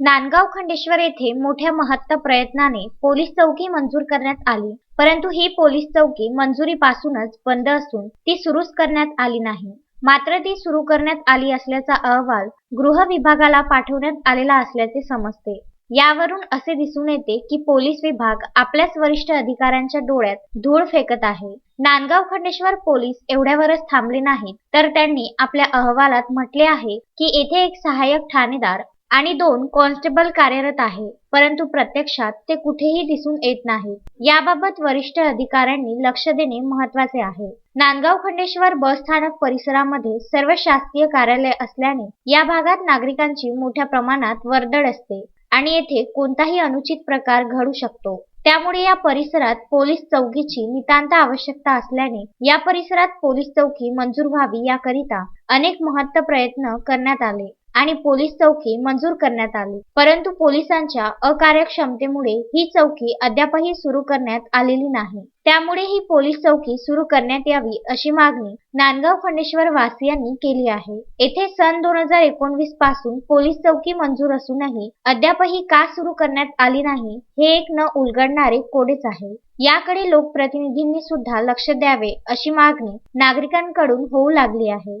नांदगाव खंडेश्वर येथे मोठ्या महत्त प्रयत्नाने पोलीस चौकी मंजूर करण्यात आली. परंतु ही पोलीस चौकी मंजुरीपासूनच बंद असून ती सुरूच करण्यात आली नाही. मात्र ती सुरू करण्यात आली असल्याचा अहवाल गृह विभागाला पाठवण्यात आलेला असल्याचे समजते. यावरून असे दिसून येते की पोलीस विभाग आपल्याच वरिष्ठ अधिकाऱ्यांच्या डोळ्यात धूळ फेकत आहे. नांदगाव खंडेश्वर पोलीस एवढ्यावरच थांबले नाहीत तर त्यांनी आपल्या अहवालात म्हटले आहे की येथे एक सहाय्यक ठाणेदार आणि दोन कॉन्स्टेबल कार्यरत आहे परंतु प्रत्यक्षात ते कुठेही दिसून येत नाही. याबाबत वरिष्ठ अधिकाऱ्यांनी लक्ष देणे महत्त्वाचे आहे. नांदगाव खंडेश्वर बस स्थानक परिसरामध्ये सर्व शासकीय कार्यालय असल्याने या भागात नागरिकांची मोठ्या प्रमाणात वर्दळ असते आणि येथे कोणताही अनुचित प्रकार घडू शकतो. त्यामुळे या परिसरात पोलीस चौकीची नितांत आवश्यकता असल्याने या परिसरात पोलीस चौकी मंजूर व्हावी याकरिता अनेक महत्त प्रयत्न करण्यात आले. आणि पोलीस चौकी मंजूर करण्यात आली. परंतु पोलिसांच्या अकार्यक्षमतेमुळे ही चौकी अद्यापही सुरू करण्यात आलेली नाही. त्यामुळे ही पोलीस चौकी सुरू करण्यात यावी अशी मागणी नांदगाव फणेश्वर वासियांनी केली आहे. येथे सन दोन हजार एकोणवीसपासून पोलीस चौकी मंजूर असूनही अद्यापही का सुरू करण्यात आली नाही हे एक न उलगडणारे कोडेच आहे. याकडे लोकप्रतिनिधींनी सुद्धा लक्ष द्यावे अशी मागणी नागरिकांकडून होऊ लागली आहे.